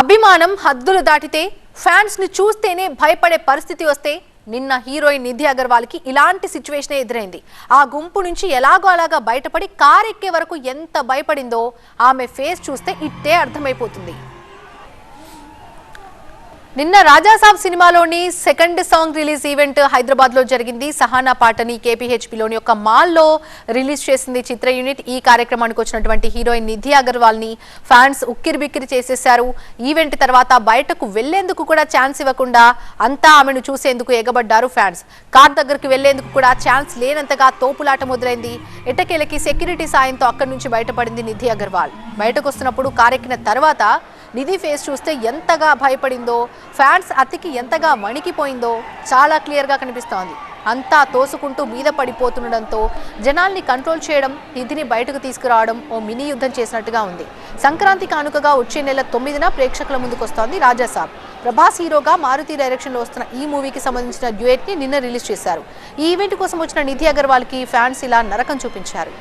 అభిమానం హద్దులు దాటితే ఫ్యాన్స్ని చూస్తేనే భయపడే పరిస్థితి వస్తే నిన్న హీరోయిన్ నిధి అగర్వాల్కి ఇలాంటి సిచ్యువేషన్ ఎదురైంది. ఆ గుంపు నుంచి ఎలాగో అలాగా బయటపడి కారెక్కే ఎక్కే వరకు ఎంత భయపడిందో ఆమె ఫేస్ చూస్తే ఇట్టే అర్థమైపోతుంది. నిన్న రాజాసాబ్ సినిమాలోని సెకండ్ సాంగ్ రిలీజ్ ఈవెంట్ హైదరాబాద్లో జరిగింది. సహానా పాటని కేపీహెచ్పిలోని ఒక మాల్లో రిలీజ్ చేసింది చిత్ర యూనిట్. ఈ కార్యక్రమానికి వచ్చినటువంటి హీరోయిన్ నిధి అగర్వాల్ని ఫ్యాన్స్ ఉక్కిరి బిక్కిరి చేసేశారు. ఈవెంట్ తర్వాత బయటకు వెళ్ళేందుకు కూడా ఛాన్స్ ఇవ్వకుండా అంతా ఆమెను చూసేందుకు ఎగబడ్డారు ఫ్యాన్స్. కార్ దగ్గరకు వెళ్ళేందుకు కూడా ఛాన్స్ లేనంతగా తోపులాట మొదలైంది. ఎట్టకేలకి సెక్యూరిటీ సాయంతో అక్కడి నుంచి బయటపడింది నిధి అగర్వాల్. బయటకు వస్తున్నప్పుడు కారెక్కిన తర్వాత నిధి ఫేస్ చూస్తే ఎంతగా భయపడిందో ఫ్యాన్స్ అతికి ఎంతగా వణికిపోయిందో చాలా క్లియర్గా కనిపిస్తోంది. అంతా తోసుకుంటూ మీద పడిపోతుండడంతో జనాల్ని కంట్రోల్ చేయడం నిధిని బయటకు తీసుకురావడం ఓ మినీ యుద్ధం చేసినట్టుగా ఉంది. సంక్రాంతి కానుకగా వచ్చే నెల తొమ్మిదిన ప్రేక్షకుల ముందుకు వస్తోంది రాజాసాబ్ ప్రభాస్ హీరోగా మారుతి డైరెక్షన్లో వస్తున్న ఈ మూవీకి సంబంధించిన డ్యూయట్ని నిన్న రిలీజ్ చేశారు. ఈ ఈవెంట్ కోసం వచ్చిన నిధి అగర్వాల్కి ఫ్యాన్స్ ఇలా నరకం చూపించారు.